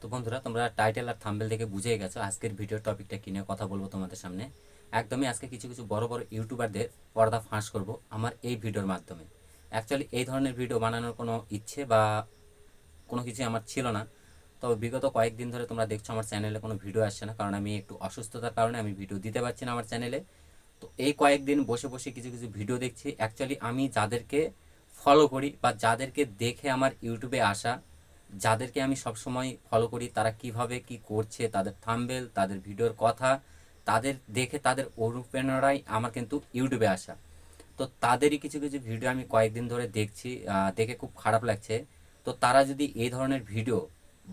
তো বন্ধুরা, তোমরা টাইটেল আর থাম্বেল দেখে বুঝেই গেছো আজকের ভিডিওর টপিকটা কি নিয়ে কথা বলব তোমাদের সামনে। একদমই আজকে কিছু কিছু বড় বড় ইউটিউবারদের পর্দা ফাঁস করব আমার এই ভিডিওর মাধ্যমে। অ্যাকচুয়ালি এই ধরনের ভিডিও বানানোর কোনো ইচ্ছে বা কোনো কিছু আমার ছিল না। তো বিগত কয়েকদিন ধরে তোমরা দেখছ আমার চ্যানেলে কোনো ভিডিও আসছে না, কারণ আমি একটু অসুস্থতার কারণে আমি ভিডিও দিতে পারছি না আমার চ্যানেলে তো এই কয়েকদিন বসে বসে কিছু কিছু ভিডিও দেখছি। অ্যাকচুয়ালি আমি যাদেরকে ফলো করি বা যাদেরকে দেখে আমার ইউটিউবে আসা যাদেরকে আমি সবসময় ফলো করি, তারা কীভাবে কি করছে, তাদের থাম্বেল তাদের ভিডিওর কথা, তাদের দেখে তাদের অনুপ্রেরণাই আমার কিন্তু ইউটিউবে আসা। তো তাদেরই কিছু কিছু ভিডিও আমি কয়েকদিন ধরে দেখছি দেখে খুব খারাপ লাগছে। তো তারা যদি এই ধরনের ভিডিও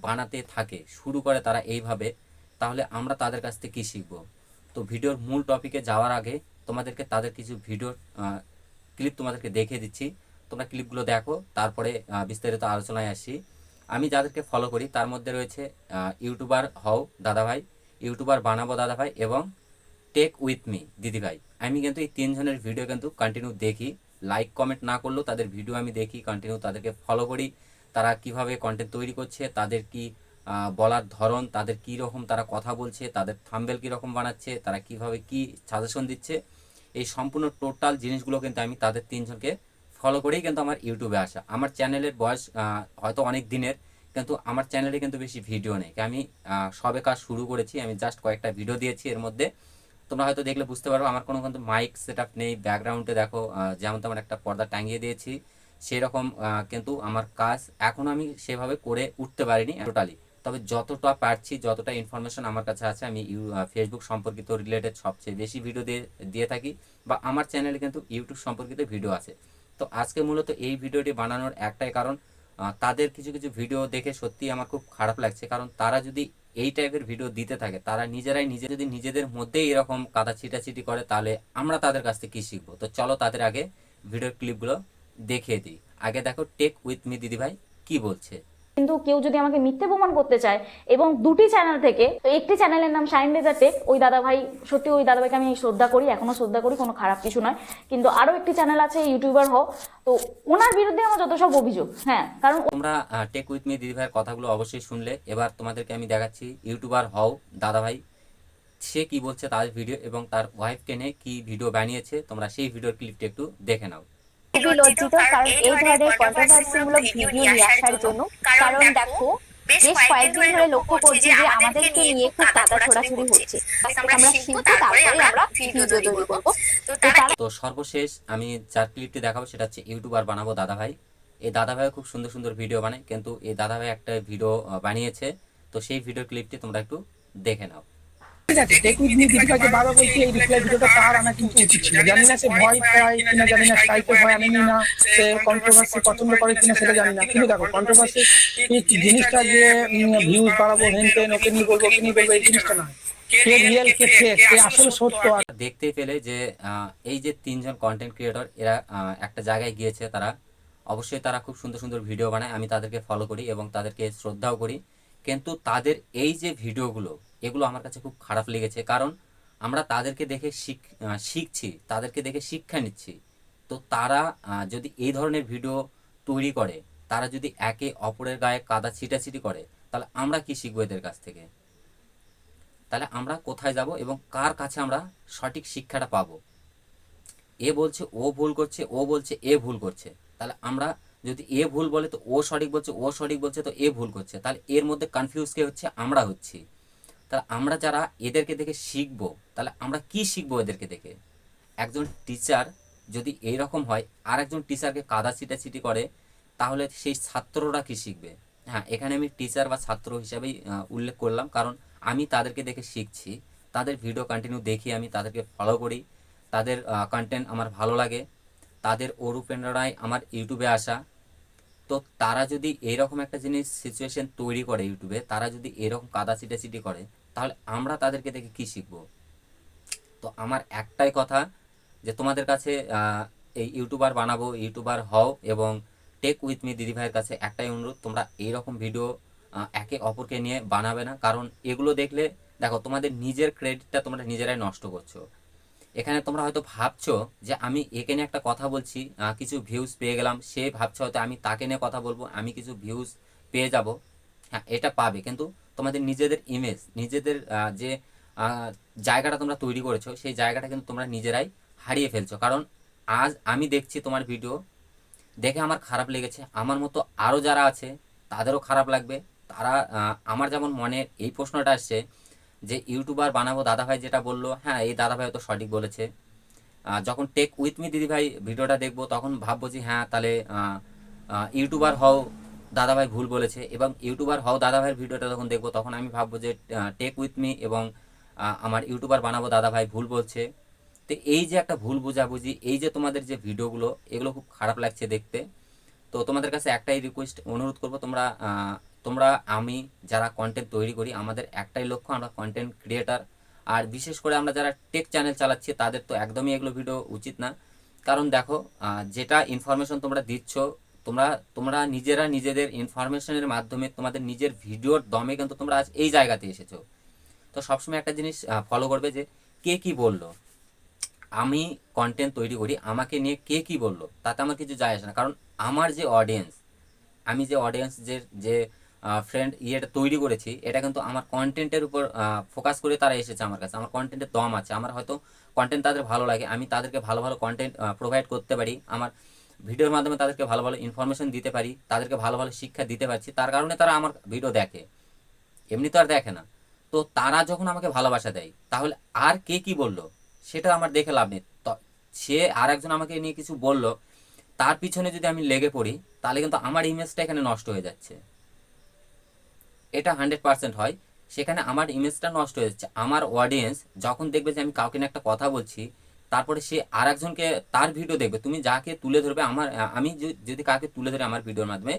বানাতে থাকে, শুরু করে তারা এইভাবে, তাহলে আমরা তাদের কাছ থেকে কী শিখব? তো ভিডিওর মূল টপিকে যাওয়ার আগে তোমাদেরকে তাদের কিছু ভিডিওর ক্লিপ তোমাদেরকে দেখিয়ে দিচ্ছি। তোমরা ক্লিপগুলো দেখো, তারপরে বিস্তারিত আলোচনায় আসি। আমি যাদেরকে ফলো করি, তার মধ্যে রয়েছে ইউটিউবার হও দাদাভাই ইউটিউবার বানাবো দাদাভাই এবং টেক উইথ মি দিদিভাই। আমি কিন্তু এই তিনজনের ভিডিও কিন্তু কন্টিনিউ দেখি। লাইক কমেন্ট না করলেও তাদের ভিডিও আমি দেখি কন্টিনিউ তাদেরকে ফলো করি। তারা কীভাবে কন্টেন্ট তৈরি করছে, তাদের কি বলার ধরন, তাদের কি রকম তারা কথা বলছে, তাদের থাম্বেল কি রকম বানাচ্ছে, তারা কীভাবে কি সাজেশন দিচ্ছে, এই সম্পূর্ণ টোটাল জিনিসগুলো কিন্তু আমি তাদের তিনজনকে ফলো করেই কিন্তু আমার ইউটিউবে আসা। আমার চ্যানেলের বয়স হয়তো অনেক দিনের, কিন্তু আমার চ্যানেলে কিন্তু বেশি ভিডিও নেই। আমি সবে কাজ শুরু করেছি, আমি জাস্ট কয়েকটা ভিডিও দিয়েছি এর মধ্যে। তোমরা হয়তো দেখলে বুঝতে পারবে আমার কোনো কিন্তু মাইক সেট নেই ব্যাকগ্রাউন্ডে দেখো যেমন তেমন একটা পর্দা টাঙিয়ে দিয়েছি। সেরকম কিন্তু আমার কাজ এখনও আমি সেভাবে করে উঠতে পারিনি টোটালি তবে যতটা পারছি, যতটা ইনফরমেশন আমার কাছে আছে, আমি ফেসবুক সম্পর্কিত রিলেটেড সবচেয়ে বেশি ভিডিও দিয়ে দিয়ে থাকি, বা আমার চ্যানেলে কিন্তু ইউটিউব সম্পর্কিত ভিডিও আছে। তো আজকে মূলত এই ভিডিওটি বানানোর একটাই কারণ তাদের কিছু কিছু ভিডিও দেখে সত্যি আমার খুব খারাপ লাগছে। কারণ তারা যদি এই টাইপের ভিডিও দিতে থাকে, তারা নিজেরাই নিজে যদি নিজেদের মধ্যেই এরকম কাদা ছিটাছিটি করে, তাহলে আমরা তাদের কাছ থেকে কী শিখব? তো চলো তাদের আগে ভিডিও ক্লিপগুলো দেখিয়ে দিই। আগে দেখো টেক উইথ মি দিদিভাই, কি বলছে। কিন্তু কেউ যদি আমাকে মিথ্যে প্রমাণ করতে চায় এবং দুটি চ্যানেল থেকে, তো একটি চ্যানেলের নাম শাইন রেজা টেক ওই দাদাভাই, সত্যি ওই দাদাভাইকে আমি শ্রদ্ধা করি, এখনও শ্রদ্ধা করি, কোনো খারাপ কিছু নয়। কিন্তু আরও একটি চ্যানেল আছে ইউটিউবার হও তো ওনার বিরুদ্ধে আমার যত সব অভিযোগ হ্যাঁ কারণ তোমরা টেক উইথ মি দিদিভাইয়ের কথাগুলো অবশ্যই শুনলে। এবার তোমাদেরকে আমি দেখাচ্ছি ইউটিউবার হও দাদাভাই, সে কি বলছে তার ভিডিও এবং তার ওয়াইফকে নিয়ে কি ভিডিও বানিয়েছে, তোমরা সেই ভিডিওর ক্লিপটা একটু দেখে নাও। খুবই লজ্জিত কারণ এই ধরনের কন্ট্রোভার্সিমূলক ভিডিও নিয়ে আসার জন্য। কারণ দেখো বেশ কয়েকদিন ধরে লক্ষ্য করছি যে আমাদেরকে নিয়ে খুব টাকা ছড়াছড়ি হচ্ছে। আমরা শিখব তারপরে আমরা ভিডিও তৈরি করব। তো সর্বশেষ আমি যার ক্লিপটি দেখাবো সেটা হচ্ছে ইউটিউবার বানাবো দাদাভাই। এই দাদাভাই খুব সুন্দর সুন্দর ভিডিও বানায় কিন্তু এই দাদাভাই একটা ভিডিও বানিয়েছে। তো সেই ভিডিও ক্লিপটি তোমরা একটু দেখে নাও। ঠিক আছে টেকনিক নিয়ে দিদিভাইকে বাবা বলছে এই রিপ্লাই ভিডিওটা তার আনা কিন্তু উচিত ছিল। জানি না সে ভয় পায় কিনা, জানি না সাইকে ভয় আনেনি না, সে কন্ট্রোভার্সি পছন্দ করে কিনা সেটা জানি না। কিন্তু দেখো কন্ট্রোভার্সি জিনিসটা যে ভিউজ বাড়াবো হেন তেন ওকে নিয়ে বলব, ওকে বলব, এই জিনিসটা নয় কে রিয়েল কে ফেক কে আসলে সত্য আর দেখতেই পেলে যে এই যে তিনজন কন্টেন্ট ক্রিয়েটর এরা একটা জায়গায় গিয়েছে তারা। অবশ্যই তারা খুব সুন্দর সুন্দর ভিডিও বানায়, আমি তাদেরকে ফলো করি এবং তাদেরকে শ্রদ্ধাও করি। কিন্তু তাদের এই যে ভিডিওগুলো এগুলো আমার কাছে খুব খারাপ লেগেছে। কারণ আমরা তাদেরকে দেখে শিখ শিখছি, তাদেরকে দেখে শিক্ষা নিচ্ছি। তো তারা যদি এই ধরনের ভিডিও তৈরি করে, তারা যদি একে অপরের গায়ে কাদা ছিটাছিটি করে, তাহলে আমরা কি শিখব এদের কাছ থেকে? তাহলে আমরা কোথায় যাব এবং কার কাছে আমরা সঠিক শিক্ষাটা পাবো? এ বলছে, ও ভুল করছে, ও বলছে, এ ভুল করছে। তাহলে আমরা যদি এ ভুল বলে, তো ও সঠিক বলছে, ও সঠিক বলছে, তো এ ভুল করছে। তাহলে এর মধ্যে কনফিউজ কে হচ্ছে? আমরা হচ্ছি। তাহলে আমরা যারা এদেরকে দেখে শিখব, তাহলে আমরা কি শিখব এদেরকে দেখে? একজন টিচার যদি এই রকম হয় আর একজন টিচারকে কাদা ছিটাছিটি করে, তাহলে সেই ছাত্ররা কি শিখবে? হ্যাঁ এখানে আমি টিচার বা ছাত্র হিসাবেই উল্লেখ করলাম, কারণ আমি তাদেরকে দেখে শিখছি, তাদের ভিডিও কন্টিনিউ দেখি, আমি তাদেরকে ফলো করি, তাদের কন্টেন্ট আমার ভালো লাগে, তাদের অনুপ্রেরণায় আমার ইউটিউবে আসা তো তারা যদি এরকম একটা জিনিস সিচুয়েশন তৈরি করে ইউটিউবে তারা যদি এরকম কাদা ছিটাছিটি করে, তাহলে আমরা তাদেরকে দেখে কি শিখব? তো আমার একটাই কথা যে তোমাদের কাছে এই ইউটিউবার বানাবো ইউটিউবার হও এবং টেক উইথ মি দিদিভাইয়ের কাছে একটাই অনুরোধ, তোমরা এইরকম ভিডিও একে অপরকে নিয়ে বানাবে না। কারণ এগুলো দেখলে, দেখো তোমাদের নিজের ক্রেডিটটা তোমরা নিজেরাই নষ্ট করছ। এখানে তোমরা হয়তো ভাবছ যে আমি একে নিয়ে একটা কথা বলছি কিছু ভিউজ পেয়ে গেলাম, সে ভাবছে হয়তো আমি তাকে নিয়ে কথা বলব, আমি কিছু ভিউজ পেয়ে যাব। হ্যাঁ এটা পাবে। কিন্তু তোমাদের নিজেদের ইমেজ নিজেদের যে জায়গাটা তোমরা তৈরি করেছ, সেই জায়গাটা কিন্তু তোমরা নিজেরাই হারিয়ে ফেলছো। কারণ আজ আমি দেখছি তোমার ভিডিও দেখে আমার খারাপ লেগেছে। আমার মতো আরও যারা আছে, তাদেরও খারাপ লাগবে। তারা আমার যেমন মনে এই প্রশ্নটা আসছে যে ইউটিউবার বানাবো দাদাভাই যেটা বলল হ্যাঁ এই দাদাভাই তো সঠিক বলেছে। যখন টেক উইথ মি দিদিভাই ভিডিওটা দেখব, তখন ভাববো যে হ্যাঁ তাহলে ইউটিউবার হও, দাদাভাই ভুল বলেছে। এবং ইউটিউবার হও, দাদাভাইয়ের ভিডিওটা যখন দেখব, তখন আমি ভাববো যে টেক উইথ মি এবং আমার ইউটিউবার বানাবো, দাদাভাই ভুল বলছে। তো এই যে একটা ভুল বোঝাবুঝি, এই যে তোমাদের যে ভিডিওগুলো, এগুলো খুব খারাপ লাগছে দেখতে। তো তোমাদের কাছে একটাই রিকোয়েস্ট অনুরোধ করব তোমরা তোমরা, আমি যারা কন্টেন্ট তৈরি করি, আমাদের একটাই লক্ষ্য, আমরা কন্টেন্ট ক্রিয়েটার আর বিশেষ করে আমরা যারা টেক চ্যানেল চালাচ্ছি, তাদের তো একদমই এগুলো ভিডিও উচিত না। কারণ দেখো যেটা ইনফরমেশন তোমরা দিচ্ছ, তোমরা তোমরা নিজেরা নিজেদের ইনফরমেশনের মাধ্যমে তোমাদের নিজের ভিডিওর দমে কিন্তু তোমরা আজ এই জায়গাতে এসেছ। তো সবসময় একটা জিনিস ফলো করবে যে, কে কি বলল? আমি কন্টেন্ট তৈরি করি, আমাকে নিয়ে কে কি বলল? তাতে আমার কিছু যায় আসে না। কারণ আমার যে অডিয়েন্স আমি যে অডিয়েন্স যে যে ফ্রেন্ড ইয়েটা তৈরি করেছি। এটা কিন্তু আমার কন্টেন্টের উপর ফোকাস করে তারা এসেছে আমার কাছে। আমার কন্টেন্টের দম আছে। আমার হয়তো কন্টেন্ট তাদের ভালো লাগে। আমি তাদেরকে ভালো ভালো কন্টেন্ট প্রোভাইড করতে পারি। আমার ভিডিওর মাধ্যমে তাদেরকে ভালো ভালো ইনফরমেশন দিতে পারি। তাদেরকে ভালো ভালো শিক্ষা দিতে পারছি। তার কারণে তারা আমার ভিডিও দেখে। এমনি তো আর দেখে না। তো তারা যখন আমাকে ভালোবাসা দেয়, তাহলে আর কে কি বলল? সেটা আমার দেখে লাভ নেই। সে আর একজন আমাকে নিয়ে কিছু বলল। তার পিছনে যদি আমি লেগে পড়ি, তাহলে কিন্তু আমার ইমেজটা এখানে নষ্ট হয়ে যাচ্ছে। এটা হান্ড্রেড পার্সেন্ট হয়। সেখানে আমার ইমেজটা নষ্ট হয়ে যাচ্ছে। আমার অডিয়েন্স যখন দেখবে যে আমি কাউকে একটা কথা বলছি, তারপরে সে আর একজনকে তার ভিডিও দেখবে। তুমি যাকে তুলে ধরবে, আমার, আমি যদি কাকে তুলে ধরে আমার ভিডিওর মাধ্যমে,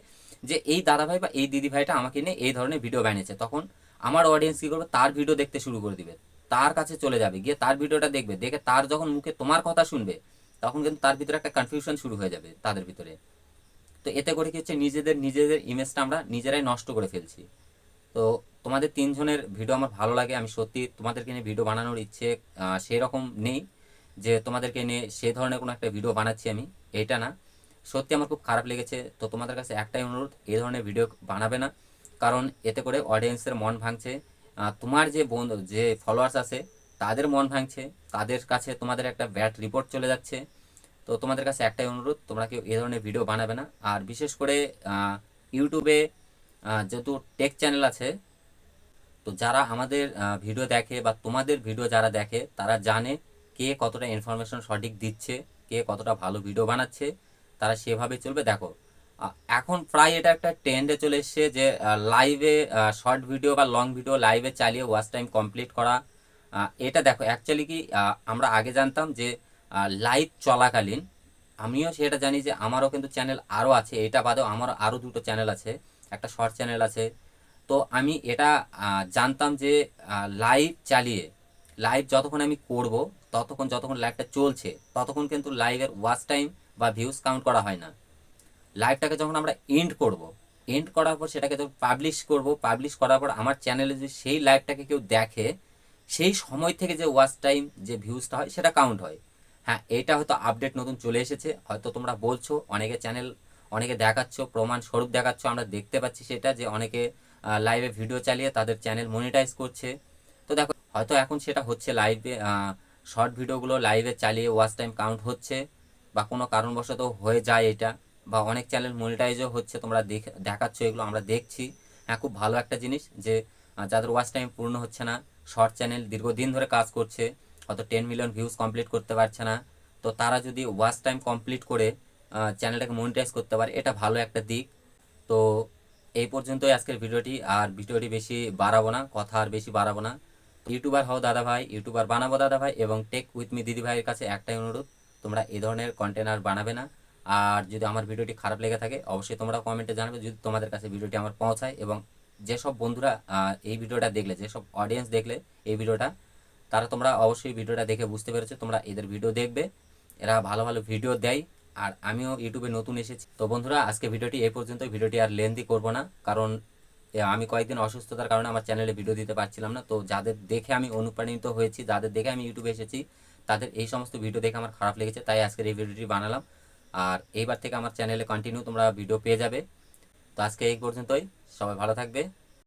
যে এই দাদাভাই বা এই দিদি ভাইটা আমাকে নিয়ে এই ধরনের ভিডিও বানিয়েছে, তখন আমার অডিয়েন্স কী করবে? তার ভিডিও দেখতে শুরু করে দিবে। তার কাছে চলে যাবে। গিয়ে তার ভিডিওটা দেখবে। দেখে তার যখন মুখে তোমার কথা শুনবে, তখন কিন্তু তার ভিতরে একটা কনফিউশন শুরু হয়ে যাবে তাদের ভিতরে। তো এতে করে কি হচ্ছে? নিজেদের নিজেদের ইমেজটা আমরা নিজেরাই নষ্ট করে ফেলছি। তো তোমাদের তিনজনের ভিডিও আমার ভালো লাগে। আমি সত্যি তোমাদেরকে নিয়ে ভিডিও বানানোর ইচ্ছে সেই রকম নেই যে তোমাদেরকে নিয়ে সে ধরনের কোনো একটা ভিডিও বানাচ্ছি আমি। এটা না। সত্যি আমার খুব খারাপ লেগেছে। তো তোমাদের কাছে একটাই অনুরোধ এই ধরনের ভিডিও বানাবে না। কারণ এতে করে অডিয়েন্সের মন ভাঙছে। তোমার যে বন্ধু, যে ফলোয়ার্স আছে, তাদের মন ভাঙছে। তাদের কাছে তোমাদের একটা ব্যাড রিপোর্ট চলে যাচ্ছে। তো তোমাদের কাছে একটাই অনুরোধ, তোমরা কেউ এই ধরনের ভিডিও বানাবে না। আর বিশেষ করে ইউটিউবে যেহেতু টেক চ্যানেল আছে, তো যারা আমাদের ভিডিও দেখে বা তোমাদের ভিডিও যারা দেখে, তারা জানে কে কতটা ইনফরমেশন সঠিক দিচ্ছে, কে কতটা ভালো ভিডিও বানাচ্ছে, তারা সেভাবে চলবে। দেখো এখন প্রায় এটা একটা ট্রেন্ডে চলে এসছে যে লাইভে শর্ট ভিডিও বা লং ভিডিও লাইভে চালিয়ে ওয়াচ টাইম কমপ্লিট করা। এটা দেখো অ্যাকচুয়ালি কি আমরা আগে জানতাম যে লাইভ চলাকালীন, আমিও সেটা জানি যে আমারও কিন্তু চ্যানেল আরও আছে, এটা বাদেও আমার আরও দুটো চ্যানেল আছে। একটা শর্ট চ্যানেল আছে। তো আমি এটা জানতাম যে লাইভ চালিয়ে লাইভ যতক্ষণ আমি করব, ততক্ষণ, যতক্ষণ লাইভটা চলছে, ততক্ষণ কিন্তু লাইভের ওয়াচ টাইম বা ভিউজ কাউন্ট করা হয় না। লাইভটাকে যখন আমরা এন্ড করব এন্ড করার পর সেটাকে যখন পাবলিশ করব পাবলিশ করার পর আমার চ্যানেলে যদি সেই লাইভটাকে কেউ দেখে, সেই সময় থেকে যে ওয়াচ টাইম যে ভিউজটা হয়, সেটা কাউন্ট হয়। হ্যাঁ এটা হয়তো আপডেট নতুন চলে এসেছে, হয়তো তোমরা বলছো, অনেকে চ্যানেল অনেকে দেখাচ্ছ, প্রমাণ স্বরূপ দেখাচ্ছ, আমরা দেখতে পাচ্ছি সেটা যে অনেকে লাইভে ভিডিও চালিয়ে তাদের চ্যানেল মনিটাইজ করছে। তো দেখো, হয়তো এখন সেটা হচ্ছে লাইভে শর্ট ভিডিওগুলো লাইভে চালিয়ে ওয়াচ টাইম কাউন্ট হচ্ছে, বা কোনো কারণবশত হয়ে যায় এটা, বা অনেক চ্যানেল মনিটাইজও হচ্ছে, তোমরা দেখ- দেখাচ্ছ এগুলো, আমরা দেখছি। হ্যাঁ খুব ভালো একটা জিনিস যে যাদের ওয়াচ টাইম পূর্ণ হচ্ছে না শর্ট চ্যানেল দীর্ঘদিন ধরে কাজ করছে, হয়তো টেন মিলিয়ন ভিউজ কমপ্লিট করতে পারছে না, তো তারা যদি ওয়াচ টাইম কমপ্লিট করে চ্যানেলটাকে মনিটাইজ করতে পারে, এটা ভালো একটা দিক। তো এই পর্যন্তই আজকের ভিডিওটি, আর ভিডিওটি বেশি বাড়াবো না, কথা আর বেশি বাড়াবো না। ইউটিউবার হও দাদা ভাই ইউটিউবার বানাবো দাদা ভাই এবং টেক উইথ মি দিদি ভাইয়ের কাছে একটাই অনুরোধ, তোমরা এই ধরনের কন্টেন্ট আর বানাবে না। আর যদি আমার ভিডিওটি খারাপ লেগে থাকে, অবশ্যই তোমরা কমেন্টে জানাবে, যদি তোমাদের কাছে ভিডিওটি আমার পৌঁছায়, এবং যেসব বন্ধুরা এই ভিডিওটা দেখলে, যেসব অডিয়েন্স দেখলে এই ভিডিওটা, তারা তোমরা অবশ্যই ভিডিওটা দেখে বুঝতে পেরেছ, তোমরা এদের ভিডিও দেখবে, এরা ভালো ভালো ভিডিও দেয়। আর আমিও ইউটিউবে নতুন এসেছি। তো বন্ধুরা, আজকে ভিডিওটি এই পর্যন্ত ভিডিওটি আর লেন্দি করব না, কারণ আমি কয়েকদিন অসুস্থতার কারণে আমার চ্যানেলে ভিডিও দিতে পারছিলাম না। তো যাদের দেখে আমি অনুপ্রাণিত হয়েছি, যাদের দেখে আমি ইউটিউবে এসেছি, তাদের এই সমস্ত ভিডিও দেখে আমার খারাপ লেগেছে, তাই আজকের এই ভিডিওটি বানালাম। আর এইবার থেকে আমার চ্যানেলে কন্টিনিউ তোমরা ভিডিও পেয়ে যাবে। তো আজকে এই পর্যন্তই। সবাই ভালো থাকবে।